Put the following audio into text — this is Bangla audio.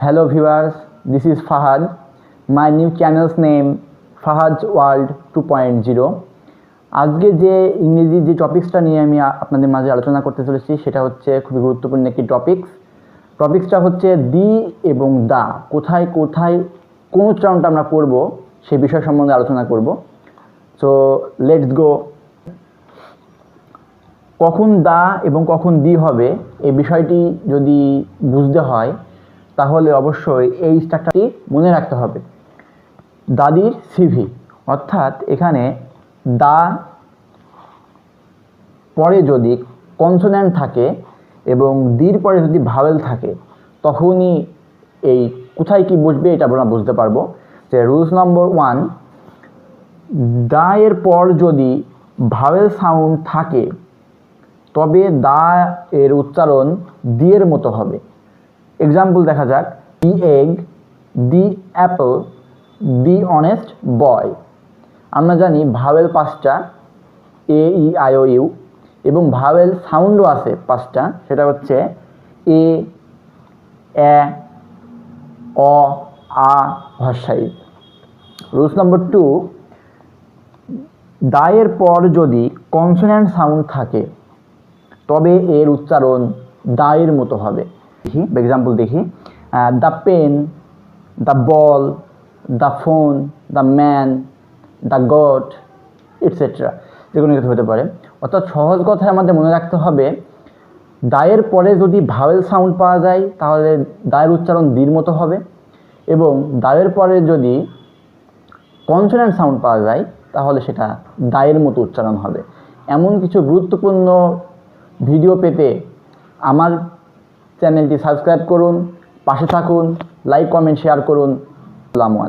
Hello viewers, this is Fahad. My new channel's name Fahad's World 2.0. আজকে যে ইংরেজি যে টপিক্সটা নিয়ে আমি আপনাদের মাঝে আলোচনা করতে চলেছি সেটা হচ্ছে খুবই গুরুত্বপূর্ণ একটি টপিক্স টপিক্সটা হচ্ছে দি এবং দা কোথায় কোথায় কোন উচ্চারণটা আমরা করব সেই বিষয় সম্বন্ধে আলোচনা করব সো লেটস গো কখন দা এবং কখন দি হবে এই বিষয়টি যদি বুঝতে হয় তাহলে অবশ্যই এই স্ট্রাকচারটি মনে রাখতে হবে। দাদির সিভি অর্থাৎ এখানে দা পরে যদি কনসোন্যান্ট থাকে এবং দির পরে যদি ভাওয়েল থাকে, তখনই এই কোথায় কি বসবে এটা আমরা বুঝতে পারব যে রুলস নম্বর ওয়ান, দা এর পর যদি ভাওয়েল সাউন্ড থাকে, তবে দা এর উচ্চারণ দিয়ের মতো হবে। এক্সাম্পল দেখা যাক. The egg the apple the honest boy আমরা জানি ভাওয়েল পাঁচটা A E I O U এবং ভাওয়েল সাউন্ডও আছে পাঁচটা। সেটা হচ্ছে এ এ অ আ ভাষাই রুলস নম্বর টু দায়ের পর যদি কনসোন্যান্ট সাউন্ড থাকে, তবে এর উচ্চারণ দায়ের মতো হবে। দেখি এক্সাম্পল দেখি। The pen the ball the phone the man the god etcetera যে কোনো কিছু হতে পারে। অর্থাৎ সহজ কথায় আমাদের মনে রাখতে হবে, দায়ের পরে যদি ভাওয়েল সাউন্ড পাওয়া যায়, তাহলে দায়ের উচ্চারণ দির মতো হবে এবং দায়ের পরে যদি কনসোনেন্ট সাউন্ড পাওয়া যায়, তাহলে সেটা দায়ের মতো উচ্চারণ হবে। এমন কিছু গুরুত্বপূর্ণ ভিডিও পেতে আমার চ্যানেলটি সাবস্ক্রাইব করুন পাশে থাকুন লাইক কমেন্ট শেয়ার করুন। আসসালামু আলাইকুম।